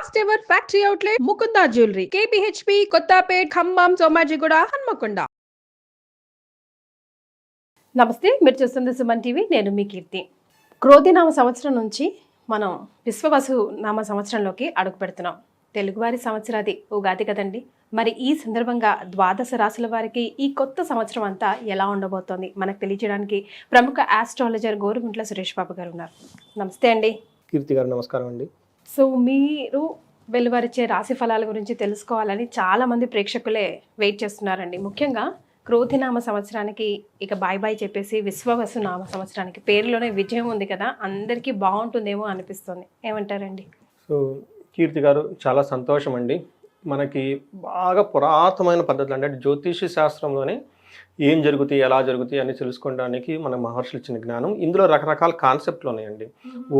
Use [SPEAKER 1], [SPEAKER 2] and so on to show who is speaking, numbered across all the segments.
[SPEAKER 1] First ever factory outlet Mukunda jewellery KPHB Kothapet Khammam Somajiguda Hanamkonda
[SPEAKER 2] నమస్తే మీరు చూస్తుంది Suman TV. నేను మీ కీర్తి. క్రోధినామ సంవత్సరం నుంచి మనం విశ్వవసు నామ సంవత్సరంలోకి అడుగు పెడుతున్నాం. తెలుగువారి సంవత్సరాది ఉగాది కదండి. మరి ఈ సందర్భంగా ద్వాదశ రాశుల వారికి ఈ కొత్త సంవత్సరం అంతా ఎలా ఉండబోతోంది? మనకు తెలియజేయడానికి ప్రముఖ ఆస్ట్రాలజర్ గోరుగుంట్ల సురేష్ బాబు గారు ఉన్నారు. నమస్తే అండి.
[SPEAKER 3] కీర్తి గారు నమస్కారం అండి.
[SPEAKER 2] సో మీరు వెలువరిచే రాశి ఫలాల గురించి తెలుసుకోవాలని చాలామంది ప్రేక్షకులే వెయిట్ చేస్తున్నారండి. ముఖ్యంగా క్రోధినామ సంవత్సరానికి ఇక బాయ్ బాయ్ చెప్పేసి విశ్వవసు నామ సంవత్సరానికి పేరులోనే విజయం ఉంది కదా అందరికీ బాగుంటుందేమో అనిపిస్తుంది. ఏమంటారండి?
[SPEAKER 3] సో కీర్తి గారు చాలా సంతోషం అండి మనకి బాగా పురాతనమైన పద్ధతులు అంటే జ్యోతిష శాస్త్రంలోనే ఏం జరుగుతాయి ఎలా జరుగుతాయి అని తెలుసుకోవడానికి మన మహర్షులు ఇచ్చిన జ్ఞానం ఇందులో రకరకాల కాన్సెప్ట్లు ఉన్నాయండి.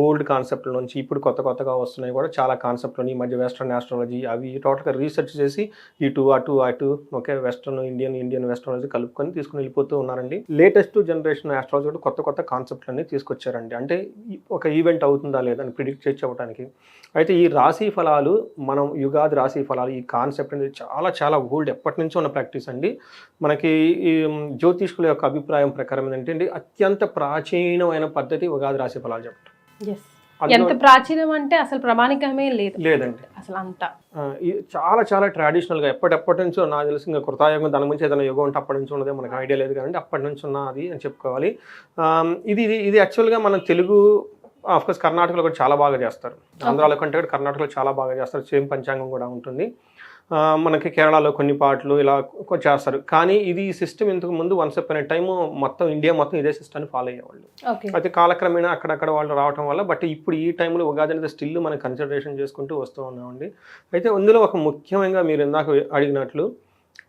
[SPEAKER 3] ఓల్డ్ కాన్సెప్ట్ల నుంచి ఇప్పుడు కొత్త కొత్తగా వస్తున్నాయి కూడా చాలా కాన్సెప్ట్లు ఉన్నాయి. ఈ మధ్య వెస్ట్రన్ ఆస్ట్రాలజీ అవి టోటల్గా రీసెర్చ్ చేసి ఇటు అటు అటు ఓకే వెస్ట్రన్ ఇండియన్ ఇండియన్ వెస్ట్రాలజీ కలుపుకొని తీసుకుని వెళ్ళిపోతూ ఉన్నారండి. లేటెస్ట్ జనరేషన్ ఆస్ట్రాలజీ కూడా కొత్త కొత్త కాన్సెప్ట్లన్నీ తీసుకొచ్చారండి. అంటే ఒక ఈవెంట్ అవుతుందా లేదా అని ప్రిడిక్ట్ చేసి చెప్పడానికి. అయితే ఈ రాశి ఫలాలు మనం యుగాది రాశి ఫలాలు ఈ కాన్సెప్ట్ అనేది చాలా చాలా ఓల్డ్ ఎప్పటి నుంచో ఉన్న ప్రాక్టీస్ అండి. మనకి ఈ జ్యోతిష్కుల యొక్క అభిప్రాయం ప్రకారం ఏంటంటే అండి అత్యంత ప్రాచీనమైన పద్ధతి ఉగాది రాశి ఫలాలు చెప్పడం
[SPEAKER 2] ఎంత ప్రాచీనం అంటే అసలు ప్రమాణికమే లేదు.
[SPEAKER 3] లేదండి.
[SPEAKER 2] అసలు అంతా.
[SPEAKER 3] చాలా చాలా ట్రెడిషనల్గా ఎప్పటిప్పటి నుంచో నాకు తెలిసి ఇంకా కృతాయుగం దాని గురించి ఏదైనా యుగం ఉంటే అప్పటి నుంచి ఉన్నదే మనకు ఐడియా లేదు కానీ అప్పటి నుంచి ఉన్నది అని చెప్పుకోవాలి. ఇది ఇది యాక్చువల్గా మన తెలుగు ఆఫ్కోర్స్ కర్ణాటకలో కూడా చాలా బాగా చేస్తారు. ఆంధ్రాలో కంటే కూడా కర్ణాటకలో చాలా బాగా చేస్తారు. సేమ్ పంచాంగం కూడా ఉంటుంది. మనకి కేరళలో కొన్ని పాటలు ఇలా చేస్తారు. కానీ ఇది ఈ సిస్టమ్ ఇంతకు ముందు వన్స్ అప్ టైం మొత్తం ఇండియా మొత్తం ఇదే సిస్టమ్ని ఫాలో అయ్యేవాళ్ళు.
[SPEAKER 2] ఓకే.
[SPEAKER 3] అయితే కాలక్రమేణా అక్కడక్కడ వాళ్ళు రావటం వల్ల బట్ ఇప్పుడు ఈ టైంలో ఉగాది అనేది స్టిల్ మనం కన్సిడరేషన్ చేసుకుంటూ వస్తూ ఉన్నామండి. అయితే అందులో ఒక ముఖ్యంగా మీరు ఇందాక అడిగినట్లు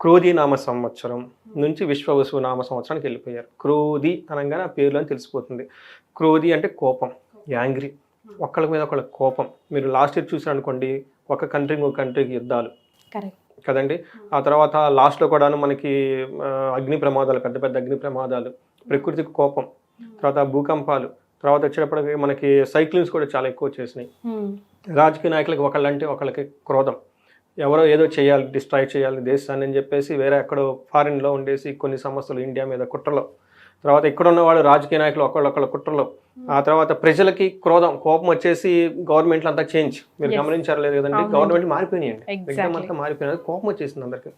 [SPEAKER 3] క్రోధి నామ సంవత్సరం నుంచి విశ్వవసు నామ సంవత్సరానికి వెళ్ళిపోయారు. క్రోధి అనగానే ఆ పేరులో తెలిసిపోతుంది. క్రోధి అంటే కోపం యాంగ్రీ. ఒకళ్ళ మీద ఒకళ్ళ కోపం. మీరు లాస్ట్ ఇయర్ చూసారు అనుకోండి ఒక కంట్రీ ఇంకో కంట్రీకి యుద్ధాలు. కదండి? ఆ తర్వాత లాస్ట్లో కూడాను మనకి అగ్ని ప్రమాదాలు పెద్ద పెద్ద అగ్ని ప్రమాదాలు ప్రకృతికి కోపం తర్వాత భూకంపాలు తర్వాత వచ్చేటప్పటికి మనకి సైక్లిన్స్ కూడా చాలా ఎక్కువ వచ్చేసినాయి. రాజకీయ నాయకులకి ఒకళ్ళంటే ఒకళ్ళకి క్రోధం. ఎవరో ఏదో చేయాలి డిస్ట్రాయ్ చేయాలి దేశాన్ని అని చెప్పేసి వేరే ఎక్కడో ఫారిన్లో ఉండేసి కొన్ని సమస్యలు ఇండియా మీద కుట్రలో తర్వాత ఇక్కడ ఉన్న వాళ్ళు రాజకీయ నాయకులు ఒకళ్ళొకళ్ళ కుట్రలో. ఆ తర్వాత ప్రజలకి క్రోధం కోపం వచ్చేసి గవర్నమెంట్లు అంతా చేంజ్. మీరు. గమనించారు లేదు కదండి. గవర్నమెంట్ మారిపోయినాయండి. ఎగ్జామ్ అంతా మారిపోయినది కోపం వచ్చేసింది అందరికి.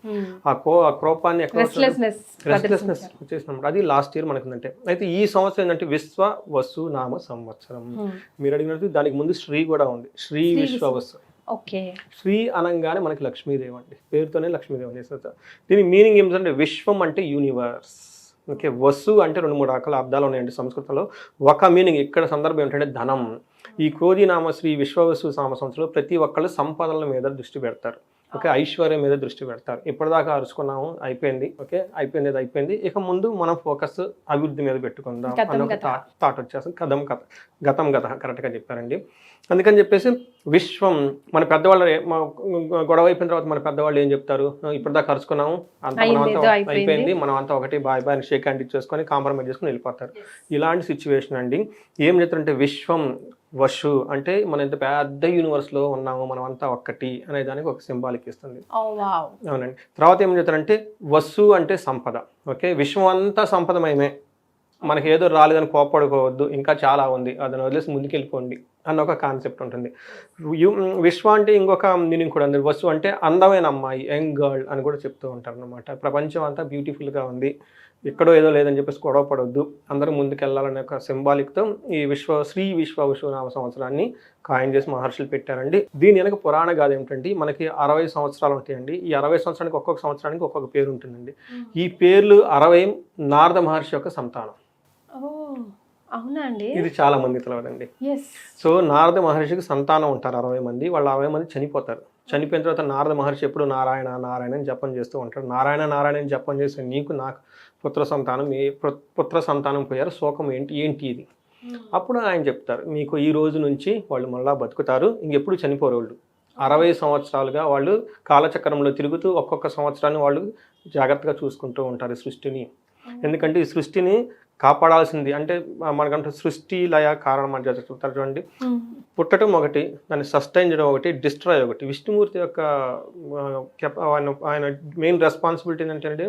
[SPEAKER 3] ఆ కో ఆ కోపాన్ని
[SPEAKER 2] రెస్ట్లెస్నెస్
[SPEAKER 3] వచ్చేసినప్పుడు అది లాస్ట్ ఇయర్ మనకు ఉందంటే అయితే ఈ సంవత్సరం ఏంటంటే విశ్వ వసు నామ సంవత్సరం. మీరు అడిగినట్టు దానికి ముందు శ్రీ కూడా ఉంది. శ్రీ విశ్వ వసు.
[SPEAKER 2] ఓకే.
[SPEAKER 3] శ్రీ అనగానే మనకి లక్ష్మీదేవి అండి. పేరుతోనే లక్ష్మీదేవి చేస్తారు. దీని మీనింగ్ ఏమిటంటే విశ్వం అంటే యూనివర్స్ ఓకే వసు అంటే రెండు మూడు రకాల అర్థాలు ఉన్నాయండి సంస్కృతంలో. ఒక మీనింగ్ ఇక్కడ సందర్భం ఏంటంటే ధనం. ఈ క్రోధి నామ శ్రీ విశ్వవసు సామ సంస్థలో ప్రతి ఒక్కళ్ళు సంపదల మీద దృష్టి పెడతారు. ఓకే ఐశ్వర్యం మీద దృష్టి పెడతారు. ఇప్పటిదాకా అరుచుకున్నాము అయిపోయింది. ఓకే అయిపోయింది అయిపోయింది. ఇక ముందు మనం ఫోకస్ అభివృద్ధి మీద పెట్టుకుందాం అన్న ఒక. థాట్ వచ్చేస్తుంది కథం కథ గతం గత కరెక్ట్గా చెప్పారండి. అందుకని చెప్పేసి విశ్వం మన పెద్దవాళ్ళు గొడవ అయిపోయిన తర్వాత మన పెద్దవాళ్ళు ఏం చెప్తారు? ఇప్పటిదాకా అరుచుకున్నాము అంత మనం.
[SPEAKER 2] అయిపోయింది.
[SPEAKER 3] మనం అంతా ఒకటి బాయ్ బాయ్ షేక్ హ్యాండ్ ఇచ్చేసుకొని కాంప్రమైజ్ చేసుకుని వెళ్ళిపోతారు. ఇలాంటి సిచ్యువేషన్ అండి. ఏం చెప్తారంటే విశ్వం వషు అంటే మన ఇంత పెద్ద యూనివర్స్లో ఉన్నాము మనం అంతా ఒక్కటి అనే దానికి ఒక సింబాలిక్ ఇస్తుంది. అవునండి. తర్వాత ఏం చెప్తారంటే వస్సు అంటే సంపద. ఓకే? విశ్వం అంతా సంపదమయమే. మనకి ఏదో రాలేదని కోపడుకోవద్దు ఇంకా చాలా ఉంది. అదని వదిలేసి ముందుకెళ్ళిపోండి అన్న ఒక కాన్సెప్ట్ ఉంటుంది. విశ్వ అంటే ఇంకొక మీనింగ్ కూడా ఉంది. వసు అంటే అందమైన అమ్మాయి యంగ్ గర్ల్ అని కూడా చెప్తూ ఉంటారు అనమాట ప్రపంచం అంతా బ్యూటిఫుల్గా ఉంది. ఎక్కడో ఏదో లేదని చెప్పేసి గొడవ పడొద్దు. అందరూ ముందుకెళ్ళాలనే ఒక సింబాలిక్తో ఈ విశ్వ శ్రీ విశ్వ విశ్వనామ సంవత్సరాన్ని కాయిన్ చేసి మహర్షులు పెట్టారండి. దీని వెనక పురాణ గాథ ఏమిటంటే మనకి అరవై సంవత్సరాలు ఉంటాయండి. ఈ అరవై సంవత్సరానికి ఒక్కొక్క సంవత్సరానికి ఒక్కొక్క పేరు ఉంటుందండి. ఈ పేర్లు అరవై నారద మహర్షి యొక్క సంతానం.
[SPEAKER 2] అవునా అండి?
[SPEAKER 3] ఇది చాలా మంది తెలియదండి
[SPEAKER 2] ఎస్
[SPEAKER 3] సో నారద మహర్షికి సంతానం ఉంటారు అరవై మంది. వాళ్ళ అరవై మంది చనిపోతారు. చనిపోయిన తర్వాత నారద మహర్షి ఎప్పుడు నారాయణ నారాయణ అని జపం చేస్తూ ఉంటాడు. నారాయణ నారాయణ అని జపం చేస్తే నీకు నాకు పుత్ర సంతానం ఏ పుత్ర సంతానం పోయారు. శోకం ఏంటి ఏంటి ఇది? అప్పుడు ఆయన చెప్తారు మీకు ఈ రోజు నుంచి వాళ్ళు మళ్ళా బతుకుతారు. ఇంకెప్పుడు చనిపోరు వాళ్ళు. అరవై సంవత్సరాలుగా వాళ్ళు కాలచక్రంలో తిరుగుతూ ఒక్కొక్క సంవత్సరాన్ని వాళ్ళు జాగ్రత్తగా చూసుకుంటూ ఉంటారు ఈ సృష్టిని ఎందుకంటే ఈ సృష్టిని కాపాడాల్సింది. అంటే మనకంటే సృష్టి లయ కారణం అని చెప్తారు చూడండి. పుట్టడం ఒకటి దాన్ని సస్టైన్ చేయడం ఒకటి డిస్ట్రాయ్ ఒకటి. విష్ణుమూర్తి యొక్క ఆయన ఆయన మెయిన్ రెస్పాన్సిబిలిటీ ఏంటంటే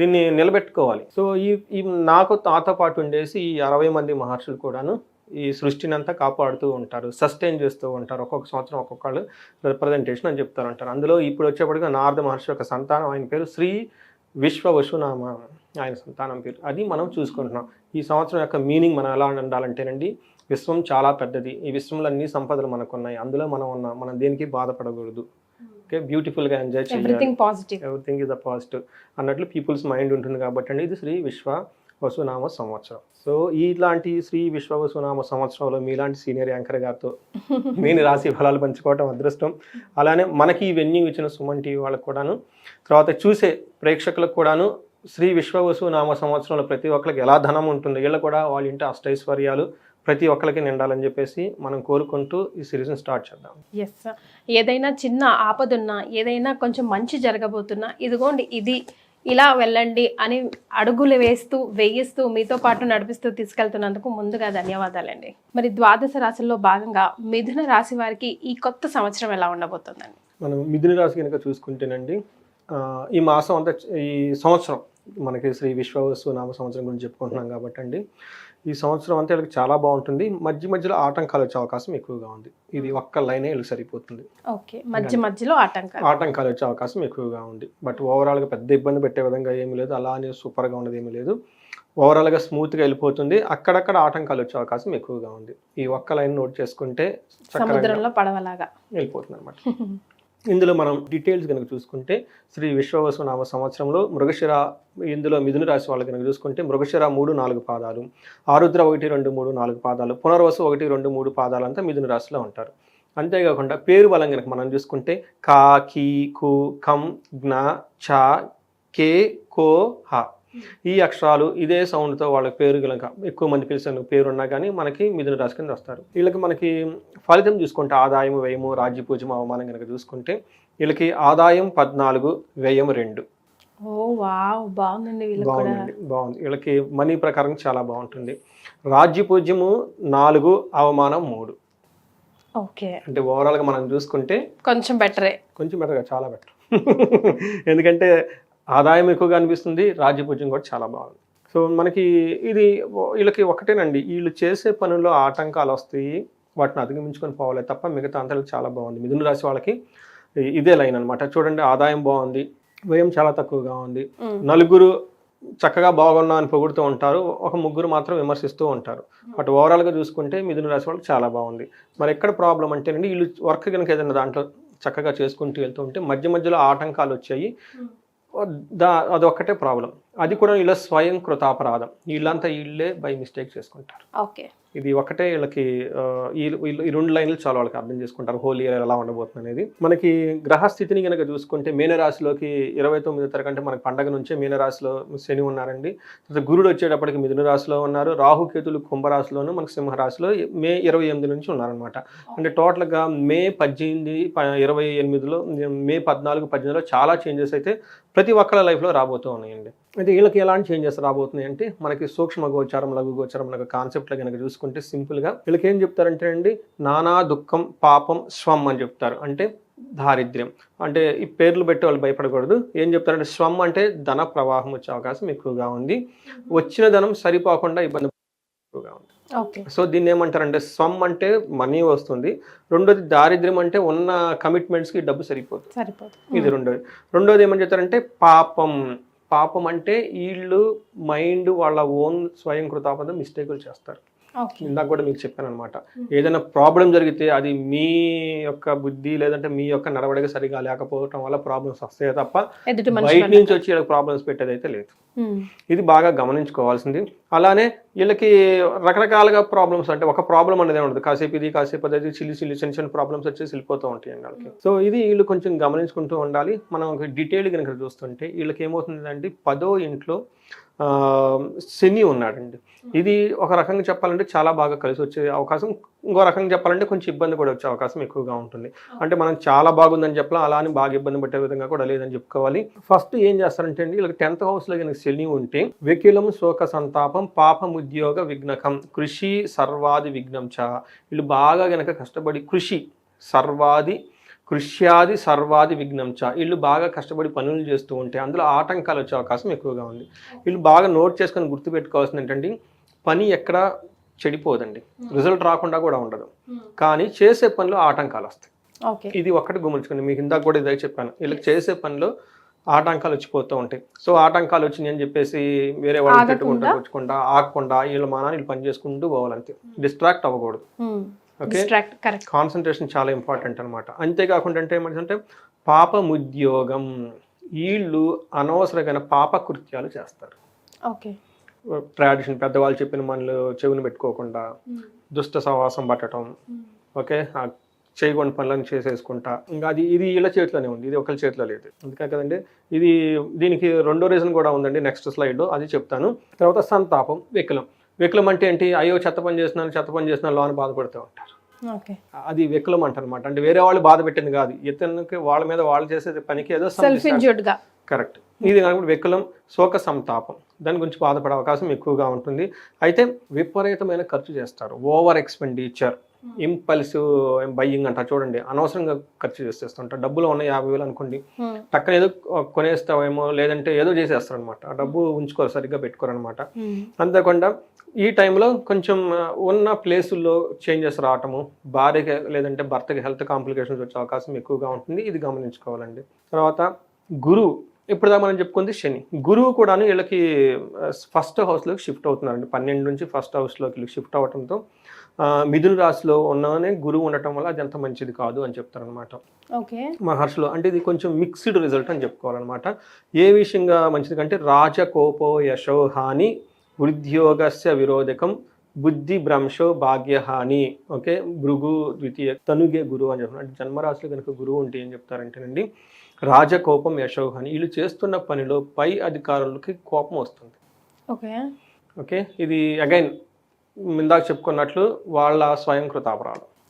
[SPEAKER 3] దీన్ని నిలబెట్టుకోవాలి. సో ఈ ఈ నాకు నాతో పాటు ఉండేసి ఈ అరవై మంది మహర్షులు కూడాను ఈ సృష్టిని అంతా కాపాడుతూ ఉంటారు. సస్టైన్ చేస్తూ ఉంటారు. ఒక్కొక్క సంవత్సరం ఒక్కొక్కళ్ళు రిప్రజెంటేషన్ అని చెప్తారు అంటారు అందులో ఇప్పుడు వచ్చేప్పటికి నారద మహర్షి యొక్క సంతానం ఆయన పేరు శ్రీ విశ్వ వసునామ ఆయన సంతానం పేరు. అది మనం చూసుకుంటున్నాం. ఈ సంవత్సరం యొక్క మీనింగ్ మనం ఎలా ఉండాలంటేనండి విశ్వం చాలా పెద్దది. ఈ విశ్వంలో అన్ని సంపదలు మనకు ఉన్నాయి అందులో మనం ఉన్నాం. మనం దేనికి బాధపడకూడదు. ఓకే? బ్యూటిఫుల్గా ఎంజాయ్ చేయాలి.
[SPEAKER 2] Everything positive
[SPEAKER 3] everything is a positive అన్నట్లు పీపుల్స్ మైండ్ ఉంటుంది కాబట్టి అండి ఇది శ్రీ విశ్వ వసునామ సంవత్సరం. సో ఇలాంటి శ్రీ విశ్వ వసునామ సంవత్సరంలో మీలాంటి సీనియర్ యాంకర్ గారితో నేను రాశి ఫలాలు పంచుకోవటం అదృష్టం. అలానే మనకి ఈ వెన్యూ ఇచ్చిన సుమన్ టీవీ వాళ్ళకు కూడాను తర్వాత చూసే ప్రేక్షకులకు కూడాను శ్రీ విశ్వవసు నామ సంవత్సరంలో ప్రతి ఒక్కరికి ఎలా ధనం ఉంటుంది వీళ్ళు కూడా వాళ్ళ ఇంటి అష్టైశ్వర్యాలు ప్రతి ఒక్కరికి నిండాలని చెప్పేసి మనం కోరుకుంటూ ఈ సిరీస్ని స్టార్ట్ చేద్దాం.
[SPEAKER 2] ఎస్ ఏదైనా చిన్న ఆపదున్నా ఏదైనా కొంచెం మంచి జరగబోతున్నా ఇదిగోండి ఇది ఇలా వెళ్ళండి అని అడుగులు వేస్తూ వేయిస్తూ మీతో పాటు నడిపిస్తూ తీసుకెళ్తున్నందుకు ముందుగా ధన్యవాదాలండి. మరి ద్వాదశ రాశుల్లో భాగంగా మిథున రాశి వారికి ఈ కొత్త సంవత్సరం ఎలా ఉండబోతుందండి?
[SPEAKER 3] మనం మిథున రాశి కనుక చూసుకుంటేనండి ఈ మాసం అంతా ఈ సంవత్సరం మనకి శ్రీ విశ్వవసు నామ సంవత్సరం గురించి చెప్పుకుంటున్నాం కాబట్టి అండి ఈ సంవత్సరం అంతా వీళ్ళకి చాలా బాగుంటుంది. మధ్య మధ్యలో ఆటంకాలు వచ్చే అవకాశం ఎక్కువగా ఉంది. ఇది ఒక్క లైనే వీళ్ళకి సరిపోతుంది.
[SPEAKER 2] ఓకే. మధ్య మధ్యలో ఆటంకాలు.
[SPEAKER 3] ఆటంకాలు వచ్చే అవకాశం ఎక్కువగా ఉంది. బట్ ఓవరాల్గా పెద్ద ఇబ్బంది పెట్టే విధంగా ఏమీ లేదు. అలా అని సూపర్గా ఉన్నది ఏమీ లేదు. ఓవరాల్గా స్మూత్గా వెళ్ళిపోతుంది. అక్కడక్కడ ఆటంకాలు వచ్చే అవకాశం ఎక్కువగా ఉంది. ఈ ఒక్క లైన్ నోట్ చేసుకుంటే
[SPEAKER 2] సముద్రంలో పడవలాగా.
[SPEAKER 3] వెళ్ళిపోతుంది అనమాట ఇందులో మనం డీటెయిల్స్ కనుక చూసుకుంటే శ్రీ విశ్వవసు నామ సంవత్సరంలో మృగశిర ఇందులో మిథున రాశి వాళ్ళు కనుక చూసుకుంటే మృగశిర మూడు నాలుగు పాదాలు ఆరుద్ర ఒకటి రెండు మూడు నాలుగు పాదాలు పునర్వసు ఒకటి రెండు మూడు పాదాలు అంతా మిథున రాశిలో ఉంటారు. అంతేకాకుండా పేరు బలం కనుక మనం చూసుకుంటే కా కీ కు కం జ్ఞ చ కే కో హ. ఈ అక్షరాలు ఇదే సౌండ్తో వాళ్ళ పేరు కనుక ఎక్కువ మంది పిలిచిన పేరు ఉన్నా కానీ మనకి మిథున రాశి కింద వస్తారు. వీళ్ళకి మనకి ఫలితం చూసుకుంటే ఆదాయం వ్యయము రాజ్య పూజం అవమానం కనుక చూసుకుంటే వీళ్ళకి ఆదాయం పద్నాలుగు వ్యయం రెండు.
[SPEAKER 2] బాగుందండి
[SPEAKER 3] బాగుంది వీళ్ళకి మనీ ప్రకారం చాలా బాగుంటుంది. రాజ్య పూజ్యము నాలుగు అవమానం మూడు.
[SPEAKER 2] ఓకే.
[SPEAKER 3] అంటే ఓవరాల్గా మనం చూసుకుంటే
[SPEAKER 2] కొంచెం బెటరే.
[SPEAKER 3] కొంచెం బెటర్గా చాలా బెటర్. ఎందుకంటే ఆదాయం ఎక్కువగా అనిపిస్తుంది రాజ్యపూజ్యం కూడా చాలా బాగుంది. సో మనకి ఇది వీళ్ళకి ఒకటేనండి. వీళ్ళు చేసే పనుల్లో ఆటంకాలు వస్తాయి వాటిని అధిగమించుకొని పోవాలి తప్ప మిగతా అంతా చాలా బాగుంది. మిథున రాశి వాళ్ళకి ఇదే లైన్ అనమాట చూడండి ఆదాయం బాగుంది వ్యయం చాలా తక్కువగా ఉంది. నలుగురు చక్కగా బాగున్నా అని పొగుడుతూ ఉంటారు ఒక ముగ్గురు మాత్రం విమర్శిస్తూ ఉంటారు. బట్ ఓవరాల్గా చూసుకుంటే మిథున రాశి వాళ్ళకి చాలా బాగుంది. మరి ఎక్కడ ప్రాబ్లం అంటేనండి వీళ్ళు వర్క్ కనుక ఏదైనా దాంట్లో చక్కగా చేసుకుంటూ వెళ్తూ ఉంటే మధ్య మధ్యలో ఆటంకాలు వచ్చాయి. దా అదొక్కటే ప్రాబ్లం. అది కూడా వీళ్ళ స్వయం కృతాపరాధం. వీళ్ళంతా వీళ్ళే బై మిస్టేక్ చేసుకుంటారు.
[SPEAKER 2] ఓకే.
[SPEAKER 3] ఇది ఒకటే వీళ్ళకి ఈ రెండు లైన్లు చాలా వాళ్ళకి అర్థం చేసుకుంటారు. హోల్ ఇయర్ ఎలా ఉండబోతుంది అనేది. మనకి గ్రహస్థితిని కనుక చూసుకుంటే మీనరాశిలోకి ఇరవై తొమ్మిదో తరగతి అంటే మనకి పండగ నుంచే మీనరాశిలో శని ఉన్నారండి. తర్వాత గురుడు వచ్చేటప్పటికి మిథున రాశిలో ఉన్నారు. రాహుకేతులు కుంభరాశిలోను మనకి సింహరాశిలో మే ఇరవై ఎనిమిది నుంచి ఉన్నారనమాట అంటే టోటల్గా మే పద్దెనిమిది ప- ఇరవై ఎనిమిదిలో మే పద్నాలుగు పద్దెనిమిదిలో చాలా చేంజెస్ అయితే ప్రతి ఒక్కళ్ళ లైఫ్లో రాబోతూ ఉన్నాయండి. అయితే వీళ్ళకి ఎలాంటి చేంజెస్ రాబోతున్నాయి అంటే మనకి సూక్ష్మ గోచారం లఘు గోచారం మనకు కాన్సెప్ట్లో కనుక చూసుకుంటే సింపుల్గా వీళ్ళకి ఏం చెప్తారంటే అండి నానా దుఃఖం పాపం స్వం అని చెప్తారు. అంటే దారిద్ర్యం. అంటే ఈ పేర్లు పెట్టి వాళ్ళు భయపడకూడదు. ఏం చెప్తారంటే స్వం అంటే ధన ప్రవాహం వచ్చే అవకాశం ఎక్కువగా ఉంది. వచ్చిన ధనం సరిపోకుండా ఇబ్బంది ఎక్కువగా ఉంది. సో దీన్ని ఏమంటారంటే స్వం అంటే మనీ వస్తుంది. రెండోది దారిద్ర్యం అంటే ఉన్న కమిట్మెంట్స్కి డబ్బు సరిపోతుంది
[SPEAKER 2] సరిపోదు.
[SPEAKER 3] ఇది రెండోది. రెండోది ఏమని చెప్తారంటే పాపం. పాపం అంటే వీళ్ళు మైండ్ వాళ్ళ ఓన్ స్వయం కృతాపద మిస్టేకులు చేస్తారు. ఇందాక కూడా మీకు చెప్పాను అనమాట ఏదైనా ప్రాబ్లం జరిగితే అది మీ యొక్క బుద్ధి లేదంటే మీ యొక్క నడవడిక సరిగా లేకపోవటం వల్ల ప్రాబ్లమ్స్ వస్తాయి తప్ప బయట నుంచి వచ్చి ప్రాబ్లమ్స్ పెట్టేది అయితే లేదు ఇది బాగా గమనించుకోవాల్సింది. అలానే వీళ్ళకి రకరకాలుగా ప్రాబ్లమ్స్ అంటే ఒక ప్రాబ్లం అనేది ఉండదు. కాసేపు ఇది కాసేపు అది చిల్లి చిల్లి చిన్న చిన్న ప్రాబ్లమ్స్ వచ్చేసి వెళ్ళిపోతూ ఉంటాయి వాళ్ళకి సో ఇది వీళ్ళు కొంచెం గమనించుకుంటూ ఉండాలి. మనం డీటెయిల్ కనుక చూస్తుంటే వీళ్ళకి ఏమవుతుంది అంటే పదో ఇంట్లో శని ఉన్నాడండి. ఇది ఒక రకంగా చెప్పాలంటే చాలా బాగా కలిసి వచ్చే అవకాశం. ఇంకో రకంగా చెప్పాలంటే కొంచెం ఇబ్బంది కూడా వచ్చే అవకాశం ఎక్కువగా ఉంటుంది. అంటే మనం చాలా బాగుందని చెప్పాలి అలా అని బాగా ఇబ్బంది పెట్టే విధంగా కూడా లేదని చెప్పుకోవాలి. ఫస్ట్ ఏం చేస్తారంటే అండి వీళ్ళకి టెన్త్ హౌస్లో కనుక శని ఉంటే వెకిలం శోక సంతాపం పాపం ఉద్యోగ విఘ్నకం కృషి సర్వాది విఘ్నం చ వీళ్ళు బాగా గనక కష్టపడి కృషి సర్వాది కృష్యాది సర్వాది విఘ్నం చ. వీళ్ళు బాగా కష్టపడి పనులు చేస్తూ ఉంటే అందులో ఆటంకాలు వచ్చే అవకాశం ఎక్కువగా ఉంది. వీళ్ళు బాగా నోట్ చేసుకొని గుర్తుపెట్టుకోవాల్సింది ఏంటంటే పని ఎక్కడ చెడిపోదండి. రిజల్ట్ రాకుండా కూడా ఉండదు. కానీ చేసే పనిలో ఆటంకాలు వస్తాయి. ఇది ఒక్కటి గుమర్చుకోండి మీకు ఇందాక కూడా ఇదే చెప్పాను. వీళ్ళకి చేసే పనిలో ఆటంకాలు వచ్చిపోతూ ఉంటాయి. సో ఆటంకాలు వచ్చినాయి అని చెప్పేసి వేరే వాళ్ళు తిట్టుకుంటా వచ్చుకుంటా ఆగకుండా వీళ్ళ మానాన్ని వీళ్ళు పని చేసుకుంటూ పోవాలంతే. డిస్ట్రాక్ట్ అవ్వకూడదు. ఓకే? కాన్సన్ట్రేషన్ చాలా ఇంపార్టెంట్ అనమాట అంతేకాకుండా అంటే ఏమంటే పాపముద్యోగం వీళ్ళు అనవసరమైన పాప కృత్యాలు చేస్తారు.
[SPEAKER 2] ఓకే.
[SPEAKER 3] ట్రాడిషన్ పెద్దవాళ్ళు చెప్పిన మనలు చెవిని పెట్టుకోకుండా దుష్ట సహవాసం పట్టడం ఓకే? చేయకుండా పనులను చేసేసుకుంటా. ఇంకా అది ఇది వీళ్ళ చేతిలోనే ఉంది. ఇది ఒకరి చేతిలో లేదు. అందుకే కదండి ఇది దీనికి రెండో రీజన్ కూడా ఉందండి. నెక్స్ట్ స్లైడ్లో అది చెప్తాను. తర్వాత సంతాపం వికలం. వికలం అంటే ఏంటి? అయ్యో చెత్త పని చేస్తున్నాను చెత్త పని చేస్తున్నాను అని బాధపడుతూ ఉంటారు. అది వికలం అంటారు అనమాట అంటే వేరే వాళ్ళు బాధ పెట్టింది కాదు. ఇతనికి వాళ్ళ మీద వాళ్ళు చేసే పనికి ఏదో కరెక్ట్ ఇది కాకుండా వెక్కులం శోక సంతాపం. దాని గురించి బాధపడే అవకాశం ఎక్కువగా ఉంటుంది. అయితే విపరీతమైన ఖర్చు చేస్తారు. ఓవర్ ఎక్స్పెండిచర్ ఇంపల్సివ్ బయ్యింగ్ అంటారు చూడండి. అనవసరంగా ఖర్చు చేసేస్తుంటారు. డబ్బులు ఉన్న యాభై వేలు అనుకోండి.
[SPEAKER 2] Hmm.
[SPEAKER 3] టక్కన ఏదో కొనేస్తావేమో లేదంటే ఏదో చేసేస్తారు అనమాట ఆ డబ్బు ఉంచుకోరు సరిగ్గా పెట్టుకోరు అనమాట అంతేకాకుండా ఈ టైంలో కొంచెం ఉన్న ప్లేసుల్లో చేంజెస్ రావటము భార్యకి లేదంటే భర్తకి హెల్త్ కాంప్లికేషన్స్ వచ్చే అవకాశం ఎక్కువగా ఉంటుంది. ఇది గమనించుకోవాలండి. తర్వాత గురువు ఇప్పుడు దాకా మనం చెప్పుకుంది శని. గురువు కూడా వీళ్ళకి ఫస్ట్ హౌస్లోకి షిఫ్ట్ అవుతున్నారండి. పన్నెండు నుంచి ఫస్ట్ హౌస్లోకి వీళ్ళకి షిఫ్ట్ అవ్వడంతో ఆ, మిథున రాశిలో ఉన్ననే గురువు ఉండటం వల్ల అది అంత మంచిది కాదు అని చెప్తారనమాట
[SPEAKER 2] ఓకే.
[SPEAKER 3] మహర్షులు అంటే ఇది కొంచెం మిక్స్డ్ రిజల్ట్ అని చెప్పుకోవాలన్నమాట. ఏ విషయంగా మంచిది కంటే రాజకోపో యశో హాని వృద్ధ్యోగస్య విరోధకం బుద్ధి భ్రంశో భాగ్యహాని. ఓకే? భృగు ద్వితీయ తనుగే గురువు అని చెప్తున్నారు. అంటే జన్మరాశిలో కనుక గురువు ఉంటే ఏం చెప్తారంటేనండి రాజకోపం యశోహాని. వీళ్ళు చేస్తున్న పనిలో పై అధికారులకి కోపం వస్తుంది.
[SPEAKER 2] ఓకే.
[SPEAKER 3] ఓకే? ఇది అగైన్ ఇందాక చెప్పుకున్నట్లు వాళ్ళ స్వయం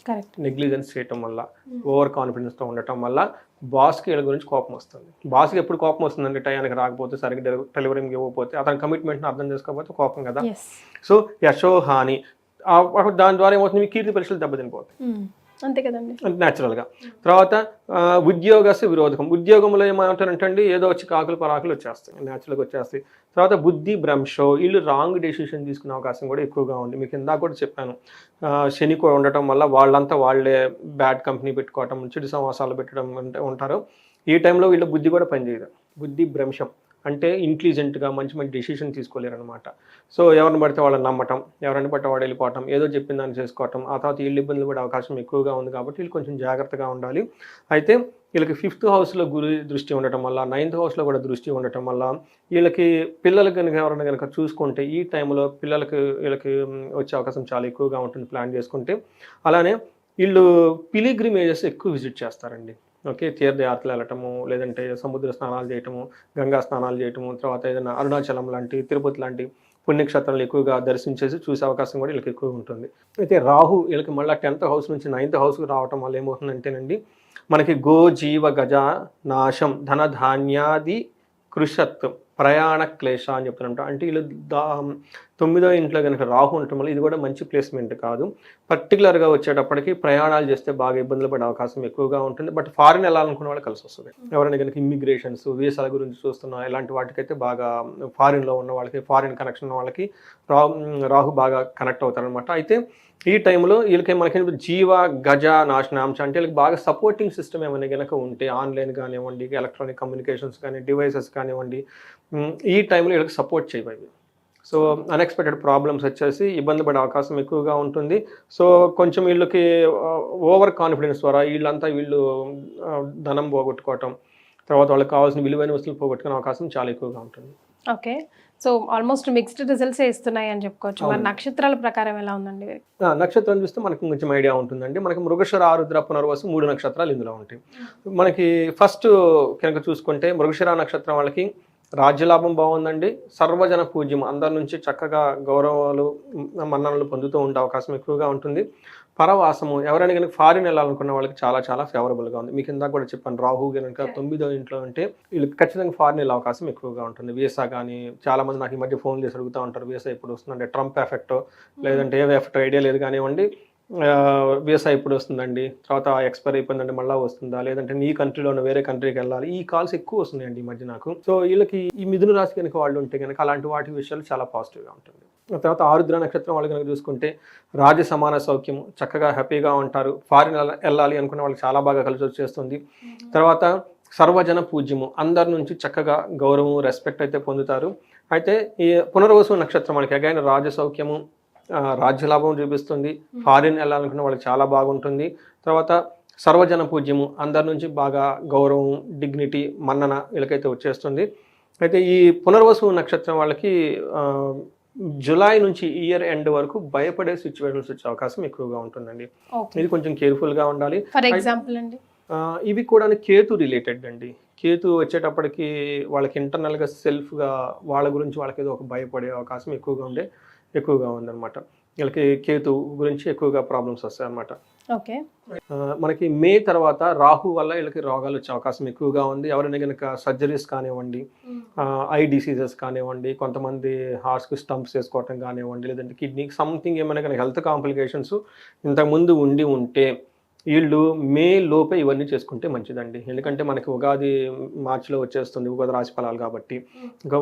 [SPEAKER 2] కరెక్ట్
[SPEAKER 3] నెగ్లిజెన్స్ చేయటం వల్ల ఓవర్ కాన్ఫిడెన్స్తో ఉండటం వల్ల బాస్కి వీళ్ళ గురించి కోపం వస్తుంది. బాస్కి ఎప్పుడు కోపం వస్తుందంటే టయానికి రాకపోతే సరిగ్గా డెలి- డెలివరీకి ఇవ్వకపోతే అతని కమిట్మెంట్ని అర్థం చేసుకోకపోతే కోపం కదా? సో యశోహాని ఆ ఒక దాని ద్వారా ఏమవుతుంది? మీ కీర్తి పరీక్షలు దెబ్బతినిపోతాయి.
[SPEAKER 2] అంతే కదండి.
[SPEAKER 3] న్యాచురల్గా తర్వాత ఆ, విరోధకం. ఉద్యోగంలో ఏమంటారంటే ఏదో వచ్చి కాకులు పరాకులు వచ్చేస్తాయి న్యాచురల్గా వచ్చేస్తాయి. తర్వాత బుద్ధి భ్రంశో వీళ్ళు రాంగ్ డెసిషన్ తీసుకునే అవకాశం కూడా ఎక్కువగా ఉంది. మీకు ఇందాక కూడా చెప్పాను. శని కూడా ఉండటం వల్ల వాళ్ళంతా వాళ్ళే బ్యాడ్ కంపెనీ పెట్టుకోవటం చెడు సమాసాలు పెట్టడం ఉంటారు. ఈ టైంలో వీళ్ళ బుద్ధి కూడా పనిచేయదు. బుద్ధి భ్రంశం. అంటే ఇంటెలిజెంట్గా మంచి మంచి డెసిషన్ తీసుకోలేరు అనమాట సో ఎవరిని పడితే వాళ్ళని నమ్మటం ఎవరిని పడితే వాడు వెళ్ళిపోవటం ఏదో చెప్పిన దాన్ని చేసుకోవటం ఆ తర్వాత వీళ్ళు ఇబ్బందులు పడే అవకాశం ఎక్కువగా ఉంది కాబట్టి వీళ్ళు కొంచెం జాగ్రత్తగా ఉండాలి. అయితే వీళ్ళకి ఫిఫ్త్ హౌస్లో గురి దృష్టి ఉండటం వల్ల నైన్త్ హౌస్లో కూడా దృష్టి ఉండటం వల్ల వీళ్ళకి పిల్లలు కనుక ఎవరైనా కనుక చూసుకుంటే ఈ టైంలో పిల్లలకి వీళ్ళకి వచ్చే అవకాశం చాలా ఎక్కువగా ఉంటుంది ప్లాన్ చేసుకుంటే. అలానే వీళ్ళు పిలిగ్రిమేజెస్ ఎక్కువ విజిట్ చేస్తారండి. ఓకే తీర్థయాత్రలు వెళ్ళటము లేదంటే సముద్ర స్నానాలు చేయటము గంగా స్నానాలు చేయటము తర్వాత ఏదైనా అరుణాచలం లాంటి తిరుపతి లాంటి పుణ్యక్షేత్రాలు ఎక్కువగా దర్శించేసి చూసే అవకాశం కూడా వీళ్ళకి ఎక్కువ ఉంటుంది. అయితే రాహు వీళ్ళకి మళ్ళీ టెన్త్ హౌస్ నుంచి నైన్త్ హౌస్కి రావటం వల్ల ఏమవుతుందంటేనండి మనకి గో జీవ గజ నాశం ధన ధాన్యాది కృషత్ ప్రయాణ క్లేశ అని చెప్తున్నట్టు అంటే వీళ్ళు దా తొమ్మిదో ఇంట్లో కనుక రాహు ఉండటం వల్ల ఇది కూడా మంచి ప్లేస్మెంట్ కాదు. పర్టికులర్గా వచ్చేటప్పటికి ప్రయాణాలు చేస్తే బాగా ఇబ్బందులు పడే అవకాశం ఎక్కువగా ఉంటుంది. బట్ ఫారిన్ వెళ్ళాలనుకున్న వాళ్ళు కలిసి వస్తుంది. ఎవరైనా కనుక ఇమ్మిగ్రేషన్స్ వీసాల గురించి చూస్తున్నా ఇలాంటి వాటికైతే బాగా ఫారిన్లో ఉన్న వాళ్ళకి ఫారిన్ కనెక్షన్ ఉన్న వాళ్ళకి రాహు రాహు బాగా కనెక్ట్ అవుతారనమాట అయితే ఈ టైంలో వీళ్ళకి మనకి జీవ గజ నాశనాంశ అంటే వీళ్ళకి బాగా సపోర్టింగ్ సిస్టమ్ ఏమైనా కనుక ఉంటే ఆన్లైన్ కానివ్వండి ఎలక్ట్రానిక్ కమ్యూనికేషన్స్ కానీ డివైసెస్ కానివ్వండి ఈ టైంలో వీళ్ళకి సపోర్ట్ చేయవి సో అన్ఎక్స్పెక్టెడ్ ప్రాబ్లమ్స్ వచ్చేసి ఇబ్బంది పడే అవకాశం ఎక్కువగా ఉంటుంది. సో కొంచెం వీళ్ళకి ఓవర్ కాన్ఫిడెన్స్ ద్వారా వీళ్ళంతా వీళ్ళు ధనం పోగొట్టుకోవటం తర్వాత వాళ్ళకి కావాల్సిన విలువైన వస్తువులు పోగొట్టుకునే అవకాశం చాలా ఎక్కువగా ఉంటుంది.
[SPEAKER 2] Okay. So almost mixed results ఇస్తున్నాయి అని చెప్పుకోవచ్చు. మరి నక్షత్రాల ప్రకారం ఎలా ఉందండి?
[SPEAKER 3] నక్షత్రం చూస్తే మనకి కొంచెం ఐడియా ఉంటుందండి. మనకి మృగశిర ఆరుద్ర పునర్వసు మూడు నక్షత్రాలు ఇందులో ఉంటాయి. మనకి ఫస్ట్ కనుక చూసుకుంటే మృగశిర నక్షత్రం వాళ్ళకి రాజ్యలాభం బాగుందండి. సర్వజన పూజ్యం. అందరి నుంచి చక్కగా గౌరవాలు మన్ననలు పొందుతూ ఉండే అవకాశం ఎక్కువగా ఉంటుంది. పరవాసము. ఎవరైనా కనుక ఫారిన్ వెళ్ళాలనుకున్న వాళ్ళకి చాలా చాలా ఫేవరబుల్గా ఉంది. మీకు ఇందాక కూడా చెప్పాను రాహు కనుక తొమ్మిదో ఇంట్లో ఉంటే వీళ్ళకి ఖచ్చితంగా ఫారిన్ వెళ్ళే అవకాశం ఎక్కువగా ఉంటుంది. వీసా కానీ చాలా మంది నాకు ఈ మధ్య ఫోన్ చేసి అడుగుతూ ఉంటారు వీసా ఇప్పుడు వస్తుందంటే ట్రంప్ ఎఫెక్ట్ లేదంటే ఏ ఎఫెక్ట్ ఐడియా లేదు కానివ్వండి. వీసా ఇప్పుడు వస్తుందండి? తర్వాత ఎక్స్పైర్ అయిపోయిందంటే మళ్ళీ వస్తుందా? లేదంటే నీ కంట్రీలో ఉన్న వేరే కంట్రీకి వెళ్ళాలి? ఈ కాల్స్ ఎక్కువ వస్తున్నాయండి ఈ మధ్య నాకు. సో వీళ్ళకి ఈ మిథున రాశి కనుక వాళ్ళు ఉంటే కనుక అలాంటి వాటి విషయాలు చాలా పాజిటివ్గా ఉంటుంది. తర్వాత ఆరుద్ర నక్షత్రం వాళ్ళు కనుక చూసుకుంటే రాజ సమాన సౌఖ్యం చక్కగా హ్యాపీగా ఉంటారు. ఫారిన్ వెళ్ళాలి అనుకున్న వాళ్ళకి చాలా బాగా కలిసి వచ్చేస్తుంది. తర్వాత సర్వజన పూజ్యము అందరి నుంచి చక్కగా గౌరవం రెస్పెక్ట్ అయితే పొందుతారు. అయితే ఈ పునర్వసు నక్షత్రం వాళ్ళకి అగైన్ రాజ రాజ్యలాభం చూపిస్తుంది. ఫారిన్ వెళ్ళాలనుకున్న వాళ్ళకి చాలా బాగుంటుంది. తర్వాత సర్వజన పూజ్యము అందరి నుంచి బాగా గౌరవం డిగ్నిటీ మన్నన వీళ్ళకైతే వచ్చేస్తుంది. అయితే ఈ పునర్వసు నక్షత్రం వాళ్ళకి జులై నుంచి ఇయర్ ఎండ్ వరకు భయపడే సిచ్యువేషన్స్ వచ్చే అవకాశం ఎక్కువగా ఉంటుందండి. ఇది కొంచెం కేర్ఫుల్గా ఉండాలి.
[SPEAKER 2] ఫర్ ఎగ్జాంపుల్ అండి.
[SPEAKER 3] ఇవి కూడా కేతు రిలేటెడ్ అండి. కేతు వచ్చేటప్పటికి వాళ్ళకి ఇంటర్నల్గా సెల్ఫ్గా వాళ్ళ గురించి వాళ్ళకి ఏదో ఒక భయపడే అవకాశం ఎక్కువగా ఉండే. ఎక్కువగా ఉందన్నమాట. వీళ్ళకి కేతు గురించి ఎక్కువగా ప్రాబ్లమ్స్ వస్తాయి అన్నమాట
[SPEAKER 2] ఓకే
[SPEAKER 3] మనకి మే తర్వాత రాహు వల్ల వీళ్ళకి రోగాలు వచ్చే అవకాశం ఎక్కువగా ఉంది. ఎవరైనా కనుక సర్జరీస్ కానివ్వండి ఐ డిసీజెస్ కానివ్వండి కొంతమంది హార్ట్స్కి స్టంప్స్ వేసుకోవటం కానివ్వండి లేదంటే కిడ్నీకి సంథింగ్ ఏమైనా కనుక హెల్త్ కాంప్లికేషన్స్ ఇంతకుముందు ఉండి ఉంటే వీళ్ళు మే లోపే ఇవన్నీ చేసుకుంటే మంచిదండి. ఎందుకంటే మనకి ఉగాది మార్చిలో వచ్చేస్తుంది ఉగాది రాశి ఫలాలు కాబట్టి. ఇంకా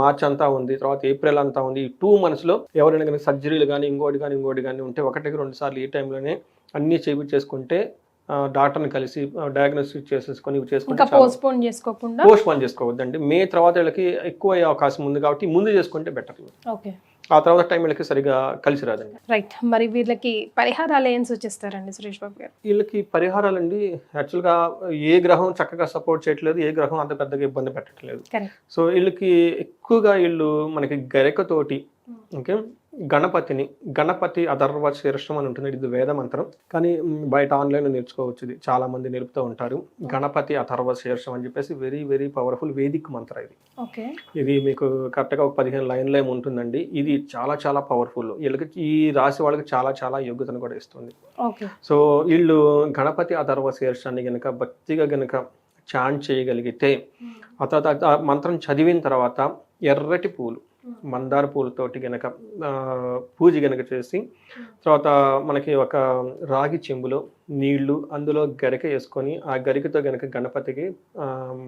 [SPEAKER 3] మార్చ్ అంతా ఉంది తర్వాత ఏప్రిల్ అంతా ఉంది. ఈ టూ మంత్స్లో ఎవరైనా కనుక సర్జరీలు కానీ ఇంకోటి కానీ ఇంకోటి కానీ ఉంటే ఒకటికి రెండు సార్లు ఈ టైంలోనే అన్నీ చేయించేసుకుంటే డాక్టర్ని కలిసి డయాగ్నోస్టిక్ చేసేసుకొని చేసుకుంటే
[SPEAKER 2] పోస్ట్ పోన్ చేసుకోకుండా?
[SPEAKER 3] పోస్ట్ పోన్ చేసుకోవద్దండి. మే తర్వాత వీళ్ళకి ఎక్కువ అయ్యే అవకాశం ఉంది కాబట్టి ముందు చేసుకుంటే బెటర్
[SPEAKER 2] ఓకే
[SPEAKER 3] ఆ తర్వాత టైం వీళ్ళకి సరిగా కలిసి రాదండి.
[SPEAKER 2] రైట్ మరి వీళ్ళకి పరిహారాలు ఏం సూచిస్తారండి సురేష్ బాబు గారు?
[SPEAKER 3] వీళ్ళకి పరిహారాలండి యాక్చువల్గా ఏ గ్రహం చక్కగా సపోర్ట్ చేయట్లేదు ఏ గ్రహం అంత పెద్దగా ఇబ్బంది పెట్టట్లేదు. సో వీళ్ళకి ఎక్కువగా వీళ్ళు మనకి గరికతోటి ఓకే గణపతిని గణపతి అధర్వ శీర్షం అని ఉంటుంది ఇది వేద మంత్రం. కానీ బయట ఆన్లైన్లో నేర్చుకోవచ్చు ఇది. చాలా మంది నేర్పుతూ ఉంటారు. గణపతి అథర్వ శీర్షం అని చెప్పేసి వెరీ వెరీ పవర్ఫుల్ వేదిక్ మంత్ర ఇది.
[SPEAKER 2] ఓకే.
[SPEAKER 3] ఇది మీకు కరెక్ట్గా ఒక పదిహేను లైన్లో ఏమి ఉంటుందండి. ఇది చాలా చాలా పవర్ఫుల్. వీళ్ళకి ఈ రాశి వాళ్ళకి చాలా చాలా యోగ్యతను కూడా ఇస్తుంది. సో వీళ్ళు గణపతి అథర్వ శీర్షాన్ని గనక భక్తిగా గనక చాంట్ చేయగలిగితే ఆ తర్వాత మంత్రం చదివిన తర్వాత ఎర్రటి పూలు. మందార పూలతోటి గనక పూజ గనక చేసి తర్వాత మనకి ఒక రాగి చెంబులో నీళ్ళు అందులో గరిక వేసుకొని ఆ గరికతో గనక గణపతికి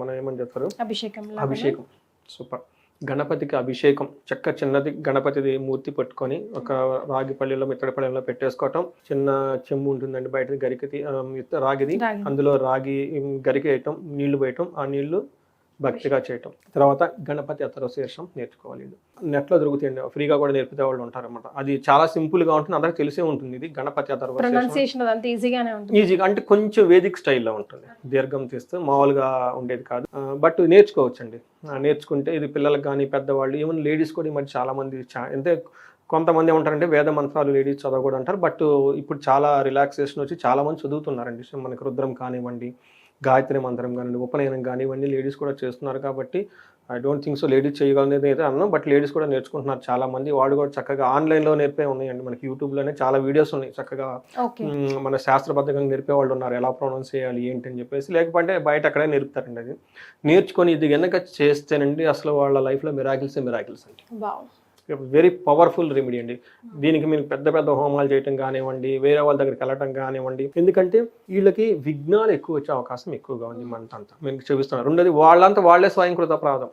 [SPEAKER 3] మనం ఏమని చెప్తారు?
[SPEAKER 2] అభిషేకం
[SPEAKER 3] అభిషేకం. సూపర్. గణపతికి అభిషేకం. చక్క చిన్నది గణపతిది మూర్తి పట్టుకొని ఒక రాగి పళ్ళెలో మిత్తడి పళ్ళెంలో పెట్టేసుకోవటం. చిన్న చెంబు ఉంటుందండి బయట గరికది రాగిది.
[SPEAKER 2] రాగి.
[SPEAKER 3] అందులో రాగి గరిక వేయటం నీళ్ళు వేయటం ఆ నీళ్ళు భక్తిగా చేయటం. తర్వాత గణపతి అతర శీర్షం నేర్చుకోవాలి. నెట్లో దొరుకుతాయండి ఫ్రీగా కూడా నేర్పితే వాళ్ళు ఉంటారన్నమాట. అది చాలా సింపుల్గా ఉంటుంది. అందరికి తెలిసే ఉంటుంది ఇది. గణపతి అతర్వ శీర్షం
[SPEAKER 2] ప్రొనౌన్సియేషన్ అదంతా ఈజీగానే ఉంటుంది.
[SPEAKER 3] ఈజీగా అంటే కొంచెం వేదిక్ స్టైల్లో ఉంటుంది. దీర్ఘం తీస్తే మామూలుగా ఉండేది కాదు. బట్ నేర్చుకోవచ్చండి. నేర్చుకుంటే ఇది పిల్లలకు కానీ పెద్దవాళ్ళు ఈవెన్ లేడీస్ కూడా మధ్య చాలా మంది అంటే కొంతమంది ఏమంటారంటే వేద మంత్రాలు లేడీస్ చదవకూడదు అంటారు. బట్ ఇప్పుడు చాలా రిలాక్సేషన్ వచ్చి చాలా మంది చదువుతున్నారండి మనకి రుద్రం కానివ్వండి గాయత్రి మంత్రం కానివ్వండి ఉపనయనం కానివ్వండి లేడీస్ కూడా చేస్తున్నారు కాబట్టి I don't think so ladies చేయగలనేది అయితే అన్నాం బట్ లేడీస్ కూడా నేర్చుకుంటున్నారు చాలా మంది వాడు కూడా చక్కగా ఆన్లైన్లో నేర్పే ఉన్నాయండి. మనకి యూట్యూబ్లోనే చాలా వీడియోస్ ఉన్నాయి. చక్కగా మన శాస్త్రబద్ధంగా నేర్పే వాళ్ళు ఉన్నారు. ఎలా ప్రొనౌన్స్ చేయాలి ఏంటి అని చెప్పేసి. లేకపోతే బయట అక్కడే నేర్పుతారండి అది. నేర్చుకొని ఇది కనుక చేస్తేనండి అసలు వాళ్ళ లైఫ్లో మిరాకిల్సే మిరాకిల్స్ అండి. వెరీ పవర్ఫుల్ రెమెడీ అండి. దీనికి మీరు పెద్ద పెద్ద హోమాలు చేయటం కానివ్వండి వేరే వాళ్ళ దగ్గరికి వెళ్ళటం కానివ్వండి. ఎందుకంటే వీళ్ళకి విఘ్నాలు ఎక్కువ వచ్చే అవకాశం ఎక్కువగా ఉంది మంత్ అంతా మీకు చూపిస్తున్నారు. రెండోది వాళ్ళంతా వాళ్ళే స్వయంకృత అపరాధం.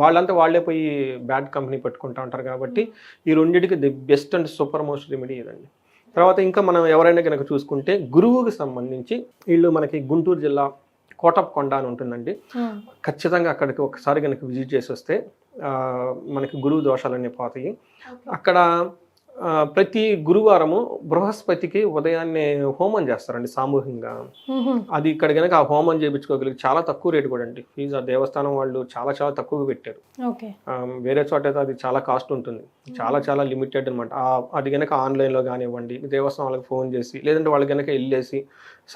[SPEAKER 3] వాళ్ళంతా వాళ్ళే పోయి బ్యాడ్ కంపెనీ పెట్టుకుంటా ఉంటారు కాబట్టి ఈ రెండింటికి the best and super most remedy ఇదండి. తర్వాత ఇంకా మనం ఎవరైనా కనుక చూసుకుంటే గురువుకి సంబంధించి వీళ్ళు మనకి గుంటూరు జిల్లా కోటప్పకొండ అని ఉంటుందండి. ఖచ్చితంగా అక్కడికి ఒకసారి కనుక విజిట్ చేసి వస్తే మనకి గురువు దోషాలన్నీ పోతాయి. అక్కడ ప్రతి గురువారము బృహస్పతికి ఉదయాన్నే హోమం చేస్తారండి సామూహికంగా. అది ఇక్కడ కనుక ఆ హోమం చేయించుకోగలిగి చాలా తక్కువ రేటు కూడా అండి. ఫీజు ఆ దేవస్థానం వాళ్ళు చాలా చాలా తక్కువగా పెట్టారు. వేరే చోట అయితే అది చాలా కాస్ట్ ఉంటుంది. చాలా చాలా లిమిటెడ్ అనమాట అది కనుక ఆన్లైన్లో కానివ్వండి దేవస్థానం వాళ్ళకి ఫోన్ చేసి లేదంటే వాళ్ళకి కనుక వెళ్ళేసి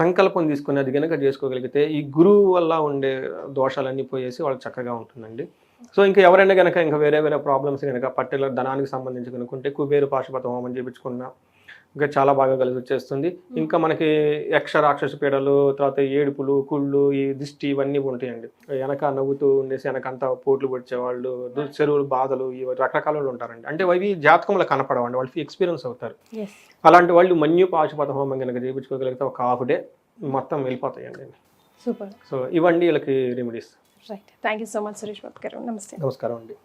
[SPEAKER 3] సంకల్పం తీసుకుని అది కనుక చేసుకోగలిగితే ఈ గురువు వల్ల ఉండే దోషాలన్నీ పోయేసి వాళ్ళకి చక్కగా ఉంటుందండి. సో ఇంకా ఎవరైనా కనుక ఇంకా వేరే వేరే ప్రాబ్లమ్స్ కనుక పర్టికులర్ ధనానికి సంబంధించి కనుక్కుంటే కుబేరు పాశుపత హోమం చేయించుకున్నా ఇంకా చాలా బాగా కలిసి వచ్చేస్తుంది. ఇంకా మనకి యక్ష రాక్షస పీడలు తర్వాత ఏడుపులు కుళ్ళు ఈ దిష్టి ఇవన్నీ ఉంటాయండి. వెనక నవ్వుతూ ఉండేసి వెనకంతా పోట్లు పొడిచేవాళ్ళు దు- చెరువులు బాధలు ఇవి రకరకాల వాళ్ళు ఉంటారండి. అంటే అవి జాతకంలో కనపడవండి వాళ్ళు ఎక్స్పీరియన్స్ అవుతారు. అలాంటి వాళ్ళు మన్యు పాశుపత హోమం కనుక చేయించుకోగలిగితే ఒక హాఫ్ డే మొత్తం వెళ్ళిపోతాయండి.
[SPEAKER 2] సూపర్
[SPEAKER 3] సో ఇవన్నీ వీళ్ళకి remedies
[SPEAKER 2] right thank you so much Suresh Babu గారు నమస్తే
[SPEAKER 3] నమస్కారం అండి.